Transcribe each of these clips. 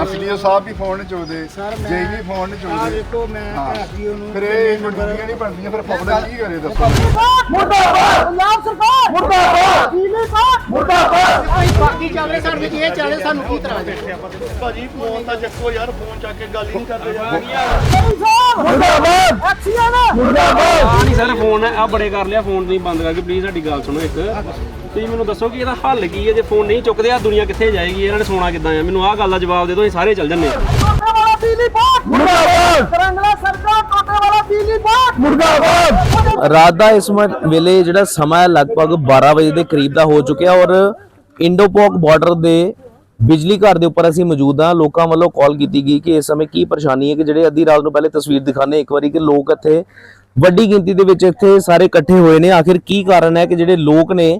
SDO ਸਾਹਿਬ ਵੀ phone ਨਹੀਂ ਮੈਂ- ਜੇਈ ਵੀ phone ਨਹੀਂ ਆ ਮੈਂ। ਐਸਡੀਓ ਨੂੰ ਫਿਰ ਇਹ ਮੰਡੀਆਂ ਨਹੀਂ ਬਣਦੀਆਂ ਫਿਰ ਪਬਲਿਕ ਕੀ ਕਰੇ ਦੱਸੋ। ਮੁਰਦਾਬਾਦ! ਪੰਜਾਬ ਸਰਕਾਰ! ਮੁਰਦਾਬਾਦ! ਬਿਜਲੀ ਬਾਤ ਮੁਰਦਾਬਾਦ! ਅਸੀਂ ਬਾਕੀ ਚੱਲ ਰਹੇ ਸਾਡੇ ਵਿੱਚ ਇਹ ਚੱਲ ਰਿਹਾ ਸਾਨੂੰ ਕੀ ਤਰ੍ਹਾਂ ਭਾਜੀ ਫੋਨ ਤਾਂ ਚੱਕੋ ਯਾਰ ਫੋਨ ਚੱਕ ਕੇ ਗੱਲ ਹੀ ਨਹੀਂ ਕਰਦੇ ਯਾਰ। ਮੁਰਦਾਬਾਦ! ਐਕਸੀਅਨ ਮੁਰਦਾਬਾਦ! ਆ ਨਹੀਂ ਸਰ ਫੋਨ ਆ ਬੜੇ ਕਰ ਲਿਆ ਫੋਨ ਤੁਸੀਂ ਬੰਦ ਕਰਕੇ ਪਲੀਜ਼ ਸਾਡੀ ਗੱਲ ਸੁਣੋ ਇੱਕ। ਤੁਸੀਂ ਮੈਨੂੰ ਦੱਸੋ ਕਿ ਇਹਦਾ ਹੱਲ ਕੀ ਹੈ? ਜੇ ਫੋਨ ਨਹੀਂ ਚੁੱਕਦੇ ਆ ਦੁਨੀਆ ਕਿੱਥੇ ਜਾਏਗੀ? ਇਹਨਾਂ ਨੇ ਸੋਣਾ ਕਿੱਦਾਂ ਆ? ਮੈਨੂੰ ਆਹ ਗੱਲ ਦਾ ਜਵਾਬ ਦੇ ਦਿਓ ਅਸੀਂ ਸਾਰੇ ਚੱਲ ਜੰਨੇ ਰਾਤ ਦਾ ਇਸ ਵੇਲੇ ਜਿਹੜਾ ਸਮਾਂ ਹੈ ਲਗਭਗ 12 ਵਜੇ ਦੇ ਕਰੀਬ ਦਾ ਹੋ ਚੁੱਕਿਆ ਔਰ ਇੰਡੋਪੋਕ ਬਾਰਡਰ ਦੇ ਬਿਜਲੀ ਘਰ ਦੇ ਉੱਪਰ ਅਸੀਂ ਮੌਜੂਦ ਹਾਂ। ਲੋਕਾਂ ਵੱਲੋਂ ਕਾਲ ਕੀਤੀ ਗਈ ਕਿ ਇਸ ਸਮੇਂ ਕੀ ਪਰੇਸ਼ਾਨੀ ਹੈ ਕਿ ਜਿਹੜੇ ਅੱਧੀ ਰਾਤ ਨੂੰ ਪਹਿਲੇ ਤਸਵੀਰ ਦਿਖਾਣੇ ਇੱਕ ਵਾਰੀ ਕਿ ਲੋਕ ਇੱਥੇ ਵੱਡੀ ਗਿਣਤੀ ਦੇ ਵਿੱਚ ਇੱਥੇ ਸਾਰੇ ਇਕੱਠੇ ਹੋਏ ਨੇ। ਆਖਿਰ ਕੀ ਕਾਰਨ ਹੈ ਕਿ ਜਿਹੜੇ ਲੋਕ ਨੇ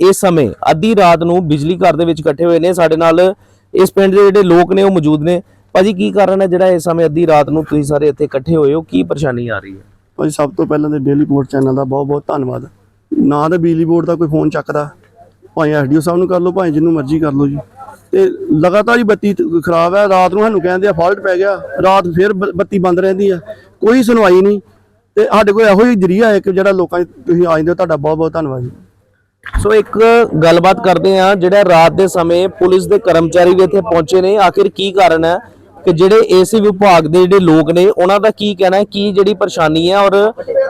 ਇਸ ਸਮੇਂ ਅੱਧੀ ਰਾਤ ਨੂੰ ਬਿਜਲੀ ਘਰ ਦੇ ਵਿੱਚ ਇਕੱਠੇ ਹੋਏ ਨੇ, ਸਾਡੇ ਨਾਲ ਇਸ ਪਿੰਡ ਦੇ ਜਿਹੜੇ ਲੋਕ ਨੇ ਉਹ ਮੌਜੂਦ ਨੇ। ਭਾਜੀ, ਕੀ ਕਾਰਨ ਹੈ ਜਿਹੜਾ ਇਸ ਸਮੇਂ ਅੱਧੀ ਰਾਤ ਨੂੰ ਤੁਸੀਂ ਸਾਰੇ ਇੱਥੇ ਇਕੱਠੇ ਹੋਏ ਹੋ? ਕੀ ਪਰੇਸ਼ਾਨੀ ਆ ਰਹੀ ਹੈ? ਭਾਜੀ, ਸਭ ਤੋਂ ਪਹਿਲਾਂ ਤੇ ਡੇਲੀ ਪੋਰਟ ਚੈਨਲ ਦਾ ਬਹੁਤ ਬਹੁਤ ਧੰਨਵਾਦ। ਨਾ ਤਾਂ ਬਿਜਲੀ ਬੋਰਡ ਦਾ ਕੋਈ ਫੋਨ ਚੱਕਦਾ, ਭਾਵੇਂ ਐਸਡੀਓ ਸਾਹਿਬ ਨੂੰ ਕਰ ਲਓ, ਭਾਵੇਂ ਜਿਹਨੂੰ ਮਰਜ਼ੀ ਕਰ ਲਓ ਜੀ। ਤੇ ਲਗਾਤਾਰ ਹੀ ਬੱਤੀ ਖਰਾਬ ਹੈ, ਰਾਤ ਨੂੰ ਸਾਨੂੰ ਕਹਿੰਦੇ ਆ ਫਾਲਟ ਪੈ ਗਿਆ, ਰਾਤ ਫਿਰ ਬੱਤੀ ਬੰਦ ਰਹਿੰਦੀ ਆ, ਕੋਈ ਸੁਣਵਾਈ ਨਹੀਂ। ਤੇ ਸਾਡੇ ਕੋਲ ਇਹੋ ਹੀ ਜਰੀਆ ਹੈ ਕਿ ਜਿਹੜਾ ਲੋਕਾਂ ਤੁਸੀਂ ਆ ਜਾਂਦੇ ਹੋ, ਤੁਹਾਡਾ ਬਹੁਤ ਬਹੁਤ ਧੰਨਵਾਦ ਜੀ। ਸੋ ਇੱਕ ਗੱਲਬਾਤ ਕਰਦੇ ਆ ਜਿਹੜਾ ਰਾਤ ਦੇ ਸਮੇਂ ਪੁਲਿਸ ਦੇ ਕਰਮਚਾਰੀ ਵੀ ਇੱਥੇ ਪਹੁੰਚੇ ਨੇ। ਆਖਿਰ ਕੀ ਕਾਰਨ ਹੈ ਕਿ ਜਿਹੜੇ ਏਸੀ ਵਿਭਾਗ ਦੇ ਜਿਹੜੇ ਲੋਕ ਨੇ, ਉਹਨਾਂ ਦਾ ਕੀ ਕਹਿਣਾ ਹੈ, ਕੀ ਜਿਹੜੀ ਪਰੇਸ਼ਾਨੀ ਹੈ ਔਰ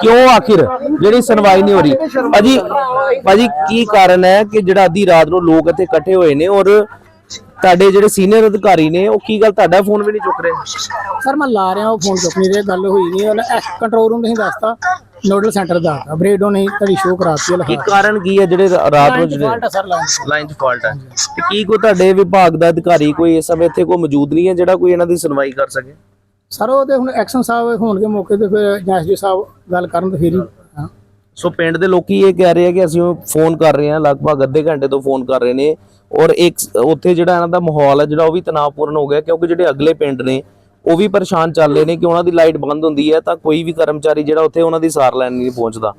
ਕਿਉਂ ਆਖਿਰ ਜਿਹੜੀ ਸੁਣਵਾਈ ਨਹੀਂ ਹੋ ਰਹੀ? ਭਾਜੀ ਭਾਜੀ, ਕੀ ਕਾਰਨ ਹੈ ਕਿ ਜਿਹੜਾ ਅੱਧੀ ਰਾਤ ਨੂੰ ਲੋਕ ਇੱਥੇ ਇਕੱਠੇ ਹੋਏ ਨੇ ਔਰ ਤੁਹਾਡੇ ਜਿਹੜੇ ਸੀਨੀਅਰ ਅਧਿਕਾਰੀ ਨੇ ਉਹ ਕੀ ਗੱਲ ਤੁਹਾਡਾ ਫੋਨ ਵੀ ਨਹੀਂ ਚੁੱਕ ਰਹੇ? ਸਰ ਮੈਂ ਲਾ ਰਿਹਾ ਉਹ ਫੋਨ ਚੁੱਕ ਨਹੀਂ ਰਿਹਾ ਗੱਲ ਹੋਈ ਨਹੀਂ ਉਹਨੇ ਕੰਟਰੋਲ ਰੂਮ ਨਹੀਂ ਦੱਸਤਾ ਨੋਡਲ ਸੈਂਟਰ ਦਾ ਬ੍ਰੇਡੋ ਨਹੀਂ ਤੁਹਾਡੀ ਸ਼ੋਅ ਕਰਾਤੀ ਕੀ ਲਿਖਾ ਕਾਰਨ ਕੀ ਹੈ ਜਿਹੜੇ ਰਾਤ ਨੂੰ ਜਿਹੜੇ ਲਾਈਨ 'ਚ ਫਾਲਟ ਹੈ। ਤੇ ਕੀ ਕੋਈ ਤੁਹਾਡੇ ਵਿਭਾਗ ਦਾ ਅਧਿਕਾਰੀ ਕੋਈ ਇਸ ਸਮੇਂ ਇੱਥੇ ਕੋਈ ਮੌਜੂਦ ਨਹੀਂ ਹੈ ਜਿਹੜਾ ਕੋਈ ਇਹਨਾਂ ਦੀ ਸੁਣਵਾਈ ਕਰ ਸਕੇ? ਸਰ ਉਹ ਤੇ ਹੁਣ ਐਕਸ਼ਨ ਸਾਹਿਬ ਹੋਣਗੇ ਮੌਕੇ ਤੇ ਫਿਰ ਜਾਂ ਐਸਡੀ ਸਾਹਿਬ ਗੱਲ ਕਰਨ ਤੇ ਫਿਰ ਹੀ ਹਾਂ। ਸੋ ਪਿੰਡ ਦੇ ਲੋਕੀ ਇਹ ਕਹਿ ਰਹੇ ਆ ਕਿ ਅਸੀਂ ਫੋਨ ਕਰ ਰਹੇ ਹਾਂ ਲਗਭਗ ਅੱਧੇ ਘੰਟੇ ਤੋਂ ਫੋਨ ਕਰ ਰਹੇ ਨੇ। ਔਰ ਇੱਕ ਉੱਥੇ ਜਿਹੜਾ ਇਹਨਾਂ ਦਾ ਮਾਹੌਲ ਹੈ ਜਿਹੜਾ ਉਹ ਵੀ ਤਣਾਅਪੂਰਨ ਹੋ ਗਿਆ ਕਿਉਂਕਿ ਜਿਹੜੇ ਅਗਲੇ ਪਿੰਡ ਨੇ ਉਹ ਵੀ ਪਰੇਸ਼ਾਨ ਚੱਲ ਰਹੇ ਨੇ ਕਿ ਉਹਨਾਂ ਦੀ ਲਾਈਟ ਬੰਦ ਹੁੰਦੀ ਹੈ ਤਾਂ ਕੋਈ ਵੀ ਕਰਮਚਾਰੀ ਜਿਹੜਾ ਉੱਥੇ ਉਹਨਾਂ ਦੀ ਸਾਰ ਲੈਣ ਨਹੀਂ ਪਹੁੰਚਦਾ।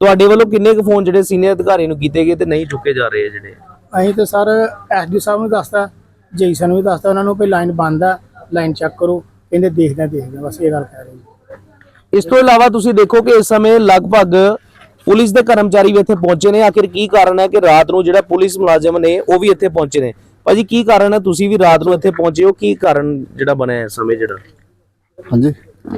ਤੁਹਾਡੇ ਵੱਲੋਂ ਕਿੰਨੇ ਕੁ ਫੋਨ ਜਿਹੜੇ ਸੀਨੀਅਰ ਅਧਿਕਾਰੀ ਨੂੰ ਕੀਤੇ ਗਏ ਤੇ ਨਹੀਂ ਚੁੱਕੇ ਜਾ ਰਹੇ ਜਿਹੜੇ? ਅਸੀਂ ਤੇ ਸਰ ਐਸਡੀ ਸਾਹਿਬ ਨੂੰ ਦੱਸਤਾ ਜੇਈ ਨੂੰ ਵੀ ਦੱਸਤਾ ਉਹਨਾਂ ਨੂੰ ਵੀ ਲਾਈਨ ਬੰਦ ਆ ਲਾਈਨ ਚੈੱਕ ਕਰੋ ਕਹਿੰਦੇ ਦੇਖਦੇ ਦੇਖਦੇ ਬਸ ਇਹ ਗੱਲ ਕਹਿ ਰਹੇ ਇਸ ਤੋਂ ਇਲਾਵਾ ਤੁਸੀਂ ਦੇਖੋ ਕਿ ਇਸ ਸਮੇਂ ਲਗਭਗ ਪੁਲਿਸ ਦੇ ਕਰਮਚਾਰੀ ਵੀ ਇੱਥੇ ਪਹੁੰਚੇ ਨੇ। ਆਖਿਰ ਕੀ ਕਾਰਨ ਹੈ ਕਿ ਰਾਤ ਨੂੰ ਜਿਹੜਾ ਪੁਲਿਸ ਮੁਲਾਜ਼ਮ ਨੇ ਉਹ ਵੀ ਇੱਥੇ ਪਹੁੰਚੇ ਨੇ? ਭਾਜੀ ਕੀ ਕਾਰਨ ਹੈ? ਤੁਸੀਂ ਵੀ ਰਾਤ ਨੂੰ ਇੱਥੇ ਪਹੁੰਚੇ ਹੋ। ਕੀ ਕਾਰਨ ਜਿਹੜਾ ਬਣਿਆ ਇਸ ਸਮੇਂ ਜਿਹੜਾ? ਹਾਂਜੀ।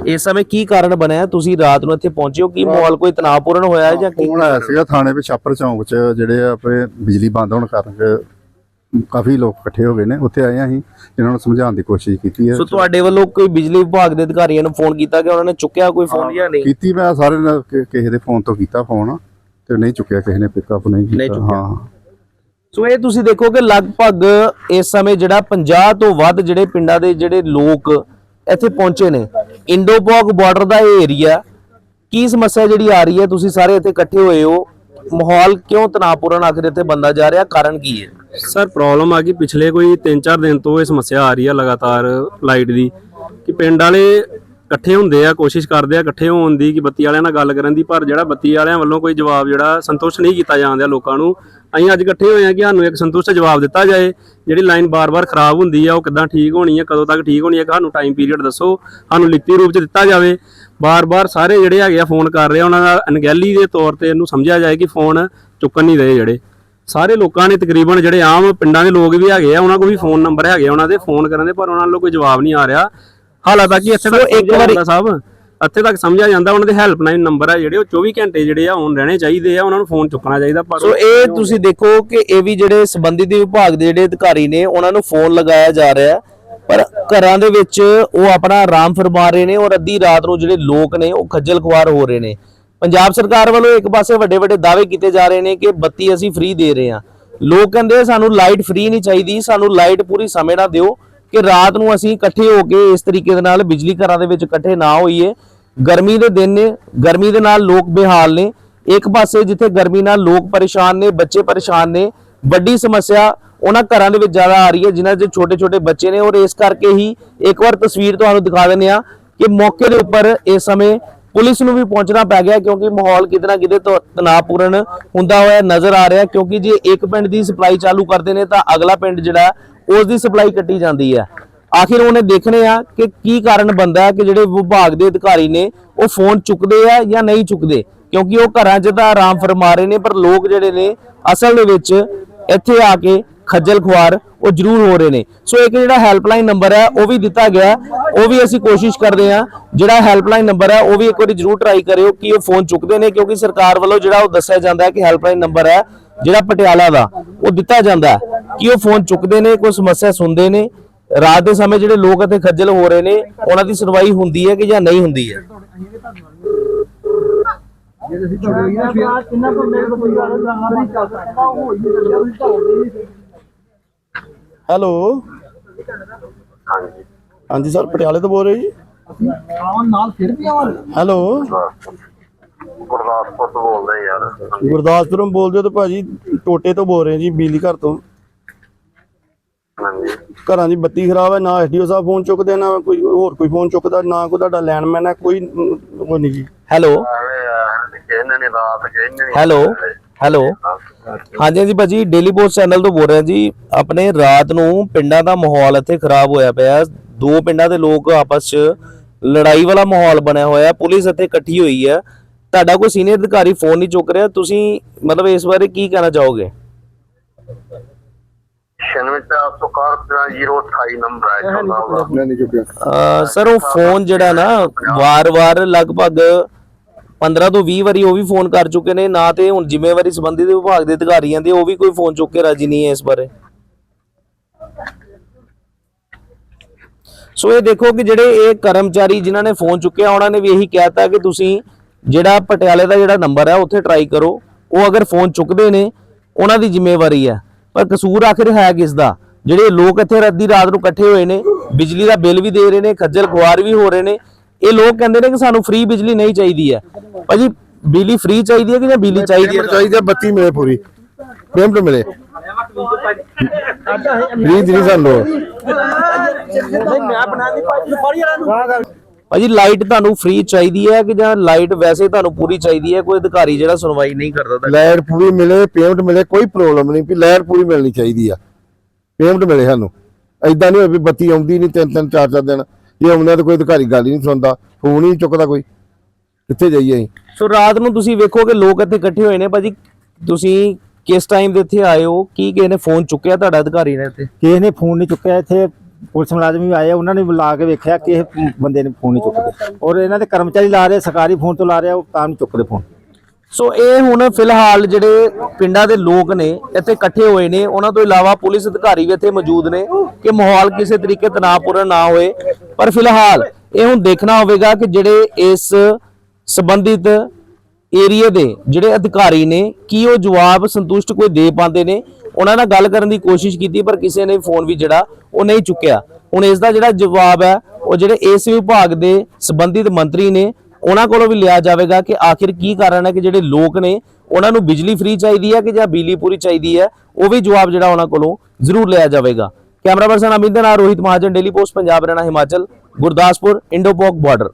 ਇਸ ਸਮੇਂ ਕੀ ਕਾਰਨ ਬਣਿਆ? ਤੁਸੀਂ ਰਾਤ ਨੂੰ ਇੱਥੇ ਪਹੁੰਚੇ ਹੋ। ਕੀ ਮਾਹੌਲ ਕੋਈ ਤਣਾਅਪੂਰਨ ਹੋਇਆ ਹੈ ਜਾਂ ਕੀ ਫੋਨ ਆਇਆ ਸੀਗਾ। ਥਾਣੇ ਵਿੱਚ ਛਾਪਰ ਚੌਂਕ 'ਚ ਜਿਹੜੇ ਆਪਣੇ ਬਿਜਲੀ ਬੰਦ ਹੋਣ ਕਾਰਨ ਕਾਫੀ ਲੋਕ ਇਕੱਠੇ ਹੋ ਗਏ ਨੇ ਉੱਥੇ ਆਏ ਆ ਅਸੀਂ ਇਹਨਾਂ ਨੂੰ ਸਮਝਾਉਣ ਦੀ ਕੋਸ਼ਿਸ਼ ਕੀਤੀ ਹੈ। ਸੋ ਤੁਹਾਡੇ ਵੱਲੋਂ ਕੋਈ ਬਿਜਲੀ ਵਿਭਾਗ ਦੇ ਅਧਿਕਾਰੀਆਂ ਨੂੰ ਫੋਨ ਕੀਤਾ ਕਿ ਉਹਨਾਂ ਨੇ ਚੁੱਕਿਆ ਕੋਈ ਫੋਨ ਜਾਂ ਨਹੀਂ? ਕੀਤੀ ਮੈਂ ਸਾਰੇ ਨਾਲ ਕਿ- ਕਿਸੇ ਦੇ ਫੋਨ ਤੋਂ ਕੀਤਾ ਫੋਨ ਤੇ ਨਹੀਂ ਚੁੱਕਿਆ ਕਿਸੇ ਨੇ ਪਿਕਅਪ ਨਹੀਂ ਨਹੀਂ ਕੀਤਾ ਚੁੱਕਿਆ। ਹਾਂ। ਸੋ ਇਹ ਤੁਸੀਂ ਦੇਖੋ ਕਿ ਲਗਭਗ ਇਸ ਸਮੇਂ ਜਿਹੜਾ 50 ਤੋਂ ਵੱਧ ਜਿਹੜੇ ਪਿੰਡਾਂ ਦੇ ਜਿਹੜੇ ਲੋਕ ਇੱਥੇ ਪਹੁੰਚੇ ਨੇ ਇੰਡੋਪੋਕ ਬਾਰਡਰ ਦਾ ਇਹ ਏਰੀਆ ਕੀ ਸਮੱਸਿਆ ਜਿਹੜੀ ਆ ਰਹੀ ਹੈ? ਤੁਸੀਂ ਸਾਰੇ ਇੱਥੇ ਇਕੱਠੇ ਹੋਏ ਹੋ ਮਾਹੌਲ ਕਿਉਂ ਤਣਾਅਪੂਰਨ ਆਖਿਰ ਇੱਥੇ ਬੰਦਾ ਜਾ ਰਿਹਾ, ਕਾਰਨ ਕੀ ਹੈ? ਸਰ ਪ੍ਰੋਬਲਮ ਆ ਗਈ ਪਿਛਲੇ ਕੋਈ 3-4 ਦਿਨ ਤੋਂ ਇਹ ਸਮੱਸਿਆ ਆ ਰਹੀ ਆ ਲਗਾਤਾਰ ਲਾਈਟ ਦੀ ਕਿ ਪਿੰਡ ਵਾਲੇ ਇਕੱਠੇ ਹੁੰਦੇ ਆ, ਕੋਸ਼ਿਸ਼ ਕਰਦੇ ਆ ਇਕੱਠੇ ਹੋਣ ਦੀ ਕਿ ਬੱਤੀ ਵਾਲਿਆਂ ਨਾਲ ਗੱਲ ਕਰਨ ਦੀ, ਪਰ ਜਿਹੜਾ ਬੱਤੀ ਵਾਲਿਆਂ ਵੱਲੋਂ ਕੋਈ ਜਵਾਬ ਜਿਹੜਾ ਸੰਤੁਸ਼ਟ ਨਹੀਂ ਕੀਤਾ ਜਾਂਦਾ ਲੋਕਾਂ ਨੂੰ, ਅਸੀਂ ਅੱਜ ਇਕੱਠੇ ਹੋਏ ਆ ਕਿ ਸਾਨੂੰ ਇੱਕ ਸੰਤੁਸ਼ਟ ਜਵਾਬ ਦਿੱਤਾ ਜਾਏ, ਜਿਹੜੀ ਲਾਈਨ ਬਾਰ-ਬਾਰ ਖਰਾਬ ਹੁੰਦੀ ਆ, ਉਹ ਕਿੱਦਾਂ ਠੀਕ ਹੋਣੀ ਆ, ਕਦੋਂ ਤੱਕ ਠੀਕ ਹੋਣੀ ਆ, ਸਾਨੂੰ ਟਾਈਮ ਪੀਰੀਅਡ ਦੱਸੋ, ਸਾਨੂੰ ਲਿਖਤੀ ਰੂਪ ਚ ਦਿੱਤਾ ਜਾਵੇ। ਬਾਰ-ਬਾਰ ਸਾਰੇ ਜਿਹੜੇ ਹੈਗੇ ਆ ਫੋਨ ਕਰ ਰਹੇ ਆ, ਉਹਨਾਂ ਦਾ ਅਣਗਹਿਲੀ ਦੇ ਤੌਰ ਤੇ ਇਹਨੂੰ ਸਮਝਿਆ ਜਾਏ ਕਿ ਫੋਨ ਚੁੱਕਣ ਨਹੀਂ ਰਹੇ ਜਿਹੜੇ। ਸਾਰੇ ਲੋਕਾਂ ਨੇ ਤਕਰੀਬਨ ਜਿਹੜੇ ਆਮ ਪਿੰਡਾਂ ਦੇ ਲੋਕ ਵੀ ਹੈਗੇ ਆ, ਉਹਨਾਂ ਕੋਲ ਵੀ ਫੋਨ ਨੰਬਰ ਹੈਗੇ ਆ, ਉਹਨਾਂ ਦੇ ਫੋਨ ਕਰਨ ਦੇ, ਪਰ ਉਹਨਾਂ ਵੱਲੋਂ ਕੋਈ ਜਵਾਬ ਨਹੀਂ ਆ ਰਿਹਾ। ਹਾਲਾਂਕਿ ਇੱਥੇ ਤੱਕ ਇੱਕ ਵਾਰੀ ਸਾਹਿਬ। ਇੱਥੇ ਤੱਕ ਸਮਝਿਆ ਜਾਂਦਾ ਉਹਨਾਂ ਦੇ ਹੈਲਪਲਾਈਨ ਨੰਬਰ ਆ ਜਿਹੜੇ ਉਹ 24 ਘੰਟੇ ਜਿਹੜੇ ਆ ਔਨ ਰਹਿਣੇ ਚਾਹੀਦੇ ਆ ਉਹਨਾਂ ਨੂੰ ਫੋਨ ਚੁੱਕਣਾ ਚਾਹੀਦਾ ਪਰ ਸੋ ਇਹ ਤੁਸੀਂ ਦੇਖੋ ਕਿ ਇਹ ਵੀ ਜਿਹੜੇ ਸੰਬੰਧਿਤ ਵਿਭਾਗ ਦੇ ਜਿਹੜੇ ਅਧਿਕਾਰੀ ਨੇ ਉਹਨਾਂ ਨੂੰ ਫੋਨ ਲਗਾਇਆ ਜਾ ਰਿਹਾ ਪਰ ਘਰਾਂ ਦੇ ਵਿੱਚ ਉਹ ਆਪਣਾ ਆਰਾਮ ਫਰਮਾ ਰਹੇ ਨੇ ਔਰ ਅੱਧੀ ਰਾਤ ਨੂੰ ਜਿਹੜੇ ਲੋਕ ਨੇ ਉਹ ਖੱਜਲ ਖੁਆਰ ਹੋ ਰਹੇ ਨੇ। ਪੰਜਾਬ ਸਰਕਾਰ ਵੱਲੋਂ ਇੱਕ ਪਾਸੇ ਵੱਡੇ ਵੱਡੇ ਦਾਅਵੇ ਕੀਤੇ ਜਾ ਰਹੇ ਨੇ ਕਿ ਬੱਤੀ ਅਸੀਂ ਫ੍ਰੀ ਦੇ ਰਹੇ ਹਾਂ। ਲੋਕ ਕਹਿੰਦੇ ਸਾਨੂੰ ਲਾਈਟ ਫ੍ਰੀ ਨਹੀਂ ਚਾਹੀਦੀ ਸਾਨੂੰ ਲਾਈਟ ਪੂਰੀ ਸਮੇਂ ਨਾਲ ਦਿਓ। ਕਿ ਰਾਤ ਨੂੰ ਅਸੀਂ ਇਕੱਠੇ ਹੋ ਕੇ ਇਸ ਤਰੀਕੇ ਦੇ ਨਾਲ ਬਿਜਲੀ ਘਰਾਂ ਦੇ ਵਿੱਚ ਇਕੱਠੇ ਨਾ ਹੋਈਏ। ਗਰਮੀ ਦੇ ਦਿਨ ਨੇ, ਗਰਮੀ ਦੇ ਨਾਲ ਲੋਕ ਬੇਹਾਲ ਨੇ। ਇੱਕ ਪਾਸੇ ਜਿੱਥੇ ਗਰਮੀ ਨਾਲ ਲੋਕ ਪਰੇਸ਼ਾਨ ਨੇ, ਬੱਚੇ ਪਰੇਸ਼ਾਨ ਨੇ, ਵੱਡੀ ਸਮੱਸਿਆ ਉਹਨਾਂ ਘਰਾਂ ਦੇ ਵਿੱਚ ਜ਼ਿਆਦਾ ਆ ਰਹੀ ਹੈ, ਜਿਨ੍ਹਾਂ 'ਚ ਛੋਟੇ ਛੋਟੇ ਬੱਚੇ ਨੇ। ਔਰ ਇਸ ਕਰਕੇ ਹੀ ਇੱਕ ਵਾਰ ਤਸਵੀਰ ਤੁਹਾਨੂੰ ਦਿਖਾ ਦਿੰਦੇ ਆ ਕਿ ਮੌਕੇ ਦੇ ਉੱਪਰ ਇਸ ਸਮੇਂ ਪੁਲਿਸ ਨੂੰ ਵੀ ਪਹੁੰਚਣਾ ਪੈ ਗਿਆ, ਕਿਉਂਕਿ ਮਾਹੌਲ ਕਿਤੇ ਨਾ ਕਿਤੇ ਤਣਾਅਪੂਰਨ ਹੁੰਦਾ ਹੋਇਆ ਨਜ਼ਰ ਆ ਰਿਹਾ ਕਿਉਂਕਿ ਜੇ ਇੱਕ ਪਿੰਡ ਦੀ ਸਪਲਾਈ ਚਾਲੂ ਕਰਦੇ ਨੇ, ਤਾਂ ਅਗਲਾ ਪਿੰਡ ਜਿਹੜਾ ਉਸ ਦੀ ਸਪਲਾਈ ਕੱਟੀ ਜਾਂਦੀ ਹੈ ਆਖਿਰ ਉਹਨੇ ਦੇਖਣੇ ਆ ਕਿ ਕੀ ਕਾਰਨ ਬੰਦਾ ਕਿ ਜਿਹੜੇ ਵਿਭਾਗ ਦੇ ਅਧਿਕਾਰੀ ਨੇ ਉਹ ਫੋਨ ਚੁੱਕਦੇ ਆ ਜਾਂ ਨਹੀਂ ਚੁੱਕਦੇ? ਕਿਉਂਕਿ ਉਹ ਘਰਾਂ 'ਚ ਤਾਂ ਆਰਾਮ ਫਰਮਾ ਰਹੇ ਨੇ, ਪਰ ਲੋਕ ਜਿਹੜੇ ਨੇ ਅਸਲ ਦੇ ਵਿੱਚ ਇੱਥੇ ਆ ਕੇ ਖੱਜਲ ਖੁਆਰ ਉਹ ਜ਼ਰੂਰ ਹੋ ਰਹੇ ਨੇ। ਸੋ ਇੱਕ ਜਿਹੜਾ ਹੈਲਪਲਾਈਨ ਨੰਬਰ ਹੈ, ਉਹ ਵੀ ਦਿੱਤਾ ਗਿਆ। ਉਹ ਵੀ ਅਸੀਂ ਕੋਸ਼ਿਸ਼ ਕਰਦੇ ਹਾਂ, ਜਿਹੜਾ ਹੈਲਪਲਾਈਨ ਨੰਬਰ ਹੈ, ਉਹ ਵੀ ਇੱਕ ਵਾਰੀ ਜ਼ਰੂਰ ਟਰਾਈ ਕਰਿਓ ਕਿ ਉਹ ਫੋਨ ਚੁੱਕਦੇ ਨੇ, ਕਿਉਂਕਿ ਸਰਕਾਰ ਵੱਲੋਂ ਜਿਹੜਾ ਉਹ ਦੱਸਿਆ ਜਾਂਦਾ ਹੈ ਕਿ ਹੈਲਪਲਾਈਨ ਨੰਬਰ ਹੈ, ਜਿਹੜਾ ਪਟਿਆਲਾ ਦਾ, ਉਹ ਦਿੱਤਾ ਜਾਂਦਾ ਕਿ ਉਹ ਫੋਨ ਚੁੱਕਦੇ ਨੇ ਕੋਈ ਸਮੱਸਿਆ ਸੁਣਦੇ ਨੇ ਰਾਤ ਦੇ ਸਮੇਂ ਜਿਹੜੇ ਲੋਕ ਇੱਥੇ ਖੱਜਲ ਹੋ ਰਹੇ ਨੇ ਉਹਨਾਂ ਦੀ ਸੁਣਵਾਈ ਹੁੰਦੀ ਹੈ ਕਿ ਜਾਂ ਨਹੀਂ ਹੁੰਦੀ ਹੈ? ਹੈਲੋ? ਹਾਂਜੀ ਸਰ ਪਟਿਆਲੇ ਤੋਂ ਬੋਲ ਰਹੇ ਜੀ। ਹੈਲੋ? ਗੁਰਦਾਸਪੁਰ ਤੋਂ ਬੋਲਦੇ ਯਾਰ। ਗੁਰਦਾਸਪੁਰੋਂ ਬੋਲਦੇ ਹੋ ਤੇ ਭਾਜੀ ਟੋਟੇ ਤੋਂ ਬੋਲ ਰਹੇ ਜੀ ਬਿਜਲੀ ਘਰ ਤੋਂ। ਹਾਂਜੀ। ਘਰਾਂ ਦੀ ਬੱਤੀ ਖਰਾਬ ਹੈ ਨਾ ਐਸਡੀਓ ਸਾਹਿਬ ਫੋਨ ਚੁੱਕਦੇ ਨਾ ਕੋਈ ਹੋਰ ਕੋਈ ਫੋਨ ਚੁੱਕਦਾ ਨਾ ਕੋਈ ਤੁਹਾਡਾ ਲੈਂਡਮੈਨ ਹੈ ਕੋਈ ਉਹ ਨਹੀਂ ਜੀ। ਹੈਲੋ ਨੇ ਰਾਤ ਕਹਿੰਦੇ ਹੈਲੋ ਹੈਲੋ ਹਾਂਜੀ ਹਾਂਜੀ ਭਾਜੀ ਡੇਲੀ ਪੋਸਟ ਚੈਨਲ ਤੋਂ ਬੋਲ ਰਿਹਾ ਜੀ ਆਪਣੇ ਰਾਤ ਨੂੰ ਪਿੰਡਾਂ ਦਾ ਮਾਹੌਲ ਇੱਥੇ ਖਰਾਬ ਹੋਇਆ ਪਿਆ। ਦੋ ਪਿੰਡਾਂ ਦੇ ਲੋਕ ਆਪਸ 'ਚ ਲੜਾਈ ਵਾਲਾ ਮਾਹੌਲ ਬਣਿਆ ਹੋਇਆ ਪੁਲਿਸ ਇੱਥੇ ਇਕੱਠੀ ਹੋਈ ਹੈ। ਤੁਹਾਡਾ ਕੋਈ ਸੀਨੀਅਰ ਅਧਿਕਾਰੀ ਫੋਨ ਨਹੀਂ ਚੁੱਕ ਰਿਹਾ ਤੁਸੀਂ ਮਤਲਬ ਇਸ ਬਾਰੇ ਕੀ ਕਹਿਣਾ ਚਾਹੋਗੇ? 964028 ਨੰਬਰ ਹੈ ਚੌਦਾਂ ਦਾ ਨਹੀਂ ਚੁੱਕਿਆ ਅਹ ਸਰ ਉਹ ਫੋਨ ਜਿਹੜਾ ਨਾ ਵਾਰ-ਵਾਰ ਲਗਭਗ 15 ਤੋਂ 20 ਵਾਰੀ ਉਹ ਵੀ ਫੋਨ ਕਰ ਚੁੱਕੇ ਨੇ ਨਾ ਤੇ ਹੁਣ ਜ਼ਿੰਮੇਵਾਰੀ ਸੰਬੰਧਿਤ ਵਿਭਾਗ ਦੇ ਅਧਿਕਾਰੀਆਂ ਦੇ ਉਹ ਵੀ ਕੋਈ ਫੋਨ ਚੁੱਕ ਕੇ ਰਾਜੀ ਨਹੀਂ ਹੈ ਇਸ ਬਾਰੇ। ਸੋ ਇਹ ਦੇਖੋ ਕਿ ਜਿਹੜੇ ਇਹ ਕਰਮਚਾਰੀ ਜਿਨ੍ਹਾਂ ਨੇ ਫੋਨ ਚੁੱਕਿਆ ਉਹਨਾਂ ਨੇ ਵੀ ਇਹੀ ਕਹਿਤਾ ਕਿ ਤੁਸੀਂ ਜਿਹੜਾ ਪਟਿਆਲੇ ਦਾ ਜਿਹੜਾ ਨੰਬਰ ਹੈ ਉੱਥੇ ਟਰਾਈ ਕਰੋ। ਉਹ ਅਗਰ ਫੋਨ ਚੁੱਕਦੇ ਨੇ ਉਹਨਾਂ ਦੀ ਜ਼ਿੰਮੇਵਾਰੀ ਹੈ ਪਰ ਕਸੂਰ ਆਖਿਰ ਹੈ ਕਿਸ ਦਾ ਜਿਹੜੇ ਲੋਕ ਇੱਥੇ ਅੱਧੀ ਰਾਤ ਨੂੰ ਇਕੱਠੇ ਹੋਏ ਨੇ ਬਿਜਲੀ ਦਾ ਬਿੱਲ ਵੀ ਦੇ ਰਹੇ ਨੇ ਖੱਜਲ ਖੁਆਰ ਵੀ ਹੋ ਰਹੇ ਨੇ ਇਹ ਲੋਕ ਕਹਿੰਦੇ ਨੇ ਕਿ ਸਾਨੂੰ ਫ੍ਰੀ ਬਿਜਲੀ ਨਹੀਂ ਚਾਹੀਦੀ ਹੈ। ਭਾਜੀ ਬਿਜਲੀ ਫ੍ਰੀ ਚਾਹੀਦੀ ਹੈ ਕਿ ਜਾਂ ਬਿਜਲੀ ਚਾਹੀਦੀ ਹੈ? ਚਾਹੀਦਾ ਬੱਤੀ ਮਿਲੇ ਪੂਰੀ। ਪੇਮੈਂਟ ਮਿਲੇ। ਫ੍ਰੀ ਨਹੀਂ ਸਾਨੂੰ ਭਾਜੀ ਲਾਈਟ ਤੁਹਾਨੂੰ ਫ੍ਰੀ ਚਾਹੀਦੀ ਹੈ ਕਿ ਜਾਂ ਲਾਈਟ ਵੈਸੇ ਤੁਹਾਨੂੰ ਪੂਰੀ ਚਾਹੀਦੀ ਹੈ? ਕੋਈ ਅਧਿਕਾਰੀ ਜਿਹੜਾ ਸੁਣਵਾਈ ਨਹੀਂ ਕਰਦਾ ਤਾਂ ਲਾਈਟ ਪੂਰੀ ਮਿਲੇ ਪੇਮੈਂਟ ਮਿਲੇ ਕੋਈ ਪ੍ਰੋਬਲਮ ਨਹੀਂ ਵੀ ਲਾਈਟ ਪੂਰੀ ਮਿਲਣੀ ਚਾਹੀਦੀ ਆ। ਪੇਮੈਂਟ ਮਿਲੇ ਸਾਨੂੰ। ਐਦਾਂ ਨਹੀਂ ਹੋਵੇ ਵੀ ਬੱਤੀ ਆਉਂਦੀ ਨਹੀਂ ਤਿੰਨ ਤਿੰਨ ਚਾਰ ਚਾਰ ਦਿਨ। ਜੇ ਆਉਂਦਾ ਤਾਂ ਕੋਈ ਅਧਿਕਾਰੀ ਗੱਲ ਹੀ ਨਹੀਂ ਸੁਣਦਾ ਫੋਨ ਹੀ ਚੁੱਕਦਾ ਕੋਈ। ਕਿੱਥੇ ਜਾਈਏ ਅਸੀਂ? ਸੋ ਰਾਤ ਨੂੰ ਤੁਸੀਂ ਵੇਖੋ ਕਿ ਲੋਕ ਇੱਥੇ ਇਕੱਠੇ ਹੋਏ ਨੇ ਭਾਜੀ। ਤੁਸੀਂ ਕਿਸ ਟਾਈਮ ਦੇ ਇੱਥੇ ਆਏ ਹੋ? ਕੀ ਕਿਸੇ ਨੇ ਫੋਨ ਚੁੱਕਿਆ ਤੁਹਾਡਾ ਅਧਿਕਾਰੀ ਨੇ ਇੱਥੇ? ਕਿਸੇ ਨੇ ਫੋਨ ਨਹੀਂ ਚੁੱਕਿਆ ਇੱਥੇ। ਪੁਲਿਸ ਮੁਲਾਜ਼ਮ ਵੀ ਆਏ ਉਹਨਾਂ ਨੇ ਬੁਲਾ ਕੇ ਵੇਖਿਆ ਕਿ ਇਹ ਬੰਦੇ ਨੇ ਫੋਨ ਨਹੀਂ ਚੁੱਕਦੇ। ਔਰ ਇਹਨਾਂ ਦੇ ਕਰਮਚਾਰੀ ਲਾ ਰਹੇ ਸਰਕਾਰੀ ਫੋਨ ਤੋਂ ਲਾ ਰਹੇ ਉਹ ਤਾਂ ਨਹੀਂ ਚੁੱਕਦੇ ਫੋਨ। ਸੋ ਇਹ ਹੁਣ ਫਿਲਹਾਲ ਜਿਹੜੇ ਪਿੰਡਾਂ ਦੇ ਲੋਕ ਨੇ, ਇੱਥੇ ਇਕੱਠੇ ਹੋਏ ਨੇ, ਉਹਨਾਂ ਤੋਂ ਇਲਾਵਾ ਪੁਲਿਸ ਅਧਿਕਾਰੀ ਵੀ ਇੱਥੇ ਮੌਜੂਦ ਨੇ ਕਿ ਮਾਹੌਲ ਕਿਸੇ ਤਰੀਕੇ ਤਣਾਅਪੂਰਨ ਨਾ ਹੋਏ। ਪਰ ਫਿਲਹਾਲ ਇਹ ਹੁਣ ਦੇਖਣਾ ਹੋਵੇਗਾ ਕਿ ਜਿਹੜੇ ਇਸ ਸੰਬੰਧਿਤ ਏਰੀਆ ਦੇ ਜਿਹੜੇ ਅਧਿਕਾਰੀ ਨੇ, ਕੀ ਉਹ ਜਵਾਬ ਸੰਤੁਸ਼ਟ ਕੋਈ ਦੇ ਪਾਉਂਦੇ ਨੇ ਉਹਨਾਂ ਨਾਲ ਗੱਲ ਕਰਨ ਦੀ ਕੋਸ਼ਿਸ਼ ਕੀਤੀ, ਪਰ ਕਿਸੇ ਨੇ ਫੋਨ ਵੀ ਜਿਹੜਾ ਉਹ ਨਹੀਂ ਚੁੱਕਿਆ। ਹੁਣ ਇਸ ਦਾ ਜਿਹੜਾ ਜਵਾਬ ਹੈ, ਉਹ ਜਿਹੜੇ ਇਸ ਵਿਭਾਗ ਦੇ ਸੰਬੰਧਿਤ ਮੰਤਰੀ ਨੇ, ਉਹਨਾਂ ਕੋਲੋਂ ਵੀ ਲਿਆ ਜਾਵੇਗਾ ਕਿ ਆਖਿਰ ਕੀ ਕਾਰਨ ਹੈ ਕਿ ਜਿਹੜੇ ਲੋਕ ਨੇ, ਉਹਨਾਂ ਨੂੰ ਬਿਜਲੀ ਫ੍ਰੀ ਚਾਹੀਦੀ ਹੈ ਕਿ ਜਾਂ ਬਿਜਲੀ ਪੂਰੀ ਚਾਹੀਦੀ ਹੈ, ਉਹ ਵੀ ਜਵਾਬ ਜਿਹੜਾ ਉਹਨਾਂ ਕੋਲੋਂ ਜ਼ਰੂਰ ਲਿਆ ਜਾਵੇਗਾ। ਕੈਮਰਾ ਪਰਸਨ ਅਮਿਤ ਦੇ ਨਾਲ Rohit Mahajan, Daily Post, Punjab, Haryana, Himachal, Gurdaspur, Indo Pak border.